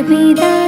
করবে দা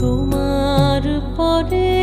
তোমার পরে